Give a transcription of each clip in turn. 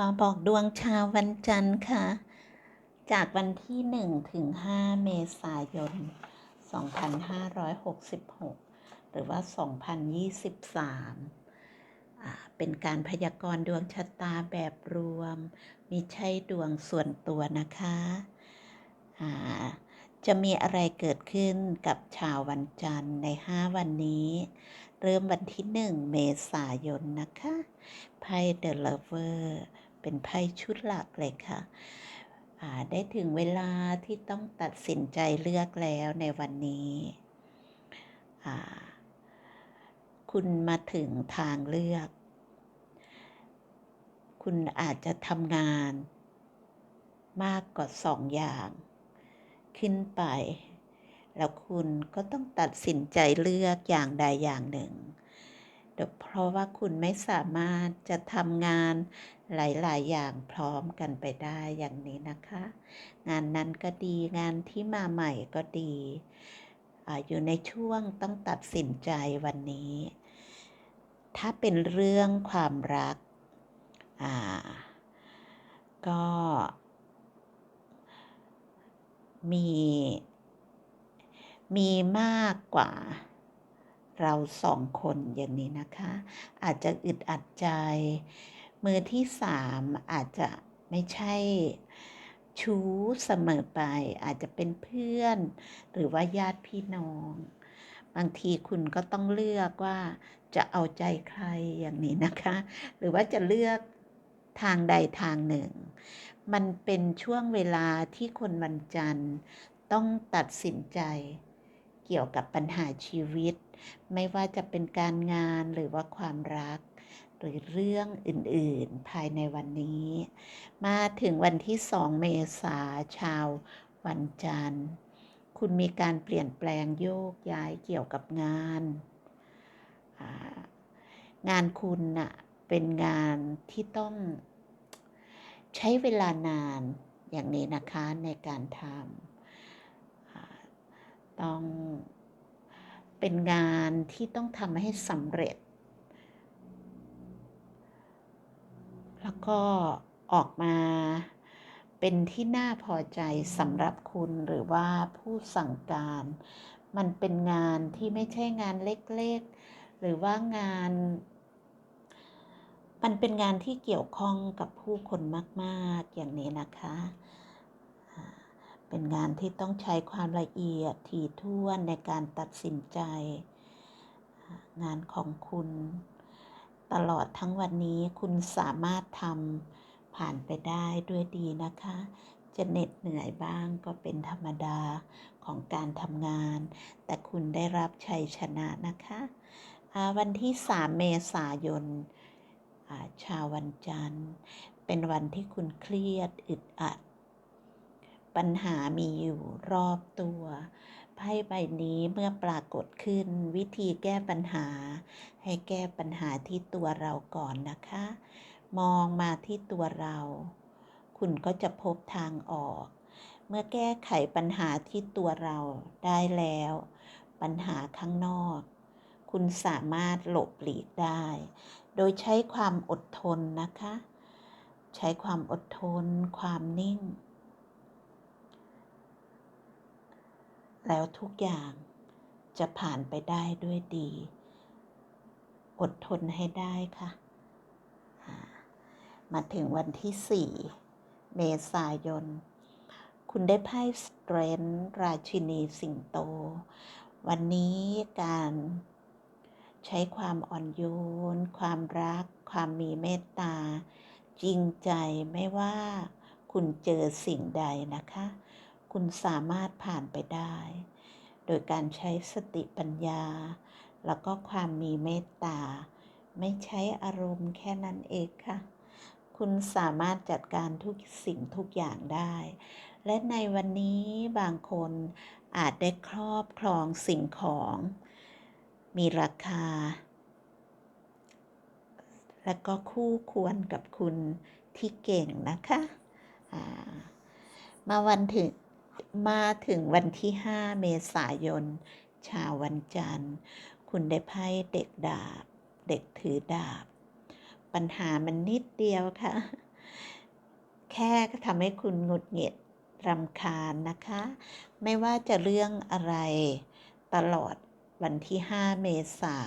มาบอกดวงชาววันจันทร์ค่ะ จากวันที่ 1 ถึง 5 เมษายน 2566 หรือว่า 2023อ่าเป็นการพยากรณ์ดวงชะตาแบบรวม มิใช่ดวงส่วนตัวนะคะจะมีอะไรเกิดขึ้นกับชาววันจันทร์ใน 5 วันนี้ เริ่มวันที่ 1 เมษายนนะคะไพ่ The Lover เเป็นไพ่ชุดหลักเลยค่ะได้ถึงเวลาที่ต้องตัดสินใจเลือกแล้วในวันนี้ คุณมาถึงทางเลือก คุณอาจจะทำงานมากกว่าสองอย่าง ขึ้นไป แล้วคุณก็ต้องตัดสินใจเลือกอย่างใดอย่างหนึ่งเพราะว่าคุณไม่สามารถจะทำงานหลาย ๆ อย่างพร้อมกันไปได้อย่างนี้นะคะ งานนั้นก็ดีงานที่มาใหม่ก็ดีออยู่ในช่วงต้องตัดสินใจวันนี้ ถ้าเป็นเรื่องความรัก ก็ มี มีมากกว่าเราสองคนอย่างนี้นะคะ อาจจะอึดอัดใจ มือที่สามอาจจะไม่ใช่ชู้เสมอไป อาจจะเป็นเพื่อน หรือว่าญาติพี่น้อง บางทีคุณก็ต้องเลือกว่าจะเอาใจใครอย่างนี้นะคะ หรือว่าจะเลือกทางใดทางหนึ่ง มันเป็นช่วงเวลาที่คนวันจันทร์ ต้องตัดสินใจ เกี่ยวกับปัญหาชีวิต ไม่ว่าจะเป็นการงานหรือว่าความรัก หรือเรื่องอื่นๆ ภายในวันนี้ มาถึงวันที่ 2 เมษาชาววันจันทร์ คุณมีการเปลี่ยนแปลงโยกย้ายเกี่ยวกับงาน งานคุณน่ะเป็นงานที่ต้องใช้เวลานานอย่างนี้นะคะในการทำต้องเป็นงานที่ต้องทำให้สำเร็จ แล้วก็ออกมาเป็นที่น่าพอใจสำหรับคุณหรือว่าผู้สั่งการ มันเป็นงานที่ไม่ใช่งานเล็กๆ หรือว่างาน มันเป็นงานที่เกี่ยวข้องกับผู้คนมากๆอย่างนี้นะคะ เป็นงานที่ต้องใช้ความละเอียดถี่ถ้วนในการตัดสินใจ งานของคุณ ตลอดทั้งวันนี้คุณสามารถทำผ่านไปได้ด้วยดีนะคะ จะเหน็ดเหนื่อยบ้างก็เป็นธรรมดาของการทำงาน แต่คุณได้รับชัยชนะนะคะวันที่ 3 เมษายนชาววันจันทร์ เป็นวันที่คุณเครียดอึดอัด ปัญหามีอยู่รอบตัว ไพ่ใบนี้เมื่อปรากฏขึ้น วิธีแก้ปัญหา ให้แก้ปัญหาที่ตัวเราก่อนนะคะ มองมาที่ตัวเรา คุณก็จะพบทางออก เมื่อแก้ไขปัญหาที่ตัวเราได้แล้ว ปัญหาข้างนอก คุณสามารถหลบหลีกได้ โดยใช้ความอดทนนะคะ ใช้ความอดทน ความนิ่ง แล้วทุกอย่างจะผ่านไปได้ด้วยดี อดทนให้ได้ค่ะ มาถึงวันที่ 4 เมษายน คุณได้ไพ่สเตรนราชินีสิงโต วันนี้การใช้ความอ่อนโยน ความรัก ความมีเมตตา จริงใจไม่ว่าคุณเจอสิ่งใดนะคะ คุณสามารถผ่านไปได้ โดยการใช้สติปัญญา แล้วก็ความมีเมตตา ไม่ใช้อารมณ์แค่นั้นเองค่ะ คุณสามารถจัดการทุกสิ่งทุกอย่างได้ และในวันนี้บางคนอาจได้ครอบครองสิ่งของ มีราคา และก็คู่ควรกับคุณที่เก่งนะคะมาวันถึง มาถึงวันที่ 5 เมษายน ชาววันจันทร์ คุณได้ไพ่เด็กดาบ เด็กถือดาบ ปัญหามันนิดเดียวค่ะ แค่ทำให้คุณหงุดหงิดรำคาญนะคะ ไม่ว่าจะเรื่องอะไรตลอดวันที่ 5 เมษา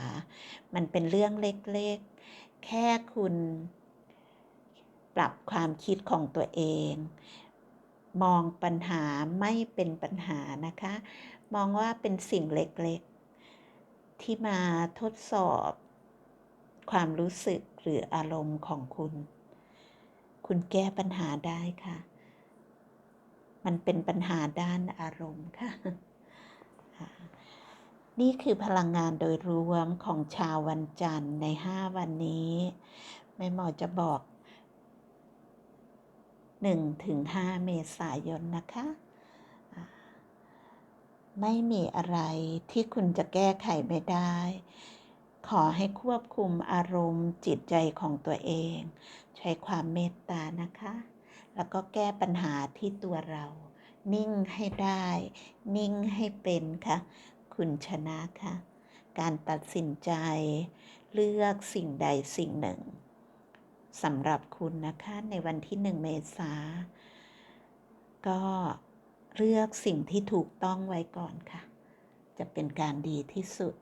มันเป็นเรื่องเล็กๆ แค่คุณปรับความคิดของตัวเอง มองปัญหาไม่เป็นปัญหานะคะ มองว่าเป็นสิ่งเล็กๆ ที่มาทดสอบ ความรู้สึกหรืออารมณ์ของคุณ คุณแก้ปัญหาได้ค่ะ มันเป็นปัญหาด้านอารมณ์ค่ะ นี่คือพลังงานโดยรวมของชาววันจันทร์ใน 5 วันนี้แม่หมอจะบอก 1ถึง5เมษายนนะคะ ไม่มีอะไรที่คุณจะแก้ไขไม่ได้ ขอให้ควบคุมอารมณ์จิตใจของตัวเอง ใช้ความเมตตานะคะ แล้วก็แก้ปัญหาที่ตัวเรา นิ่งให้ได้ นิ่งให้เป็นค่ะ คุณชนะค่ะการตัดสินใจ เลือกสิ่งใดสิ่งหนึ่ง สำหรับคุณนะคะในวันที่หนึ่งเมษาก็เลือกสิ่งที่ถูกต้องไว้ก่อนค่ะ จะเป็นการดีที่สุด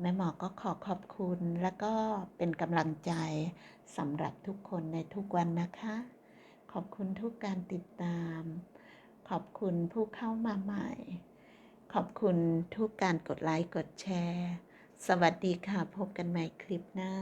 แม่หมอก็ขอขอบคุณและก็เป็นกำลังใจสำหรับทุกคนในทุกวันนะคะ ขอบคุณทุกการติดตาม ขอบคุณผู้เข้ามาใหม่ ขอบคุณทุกการกดไลค์กดแชร์ สวัสดีค่ะ พบกันใหม่คลิปหน้า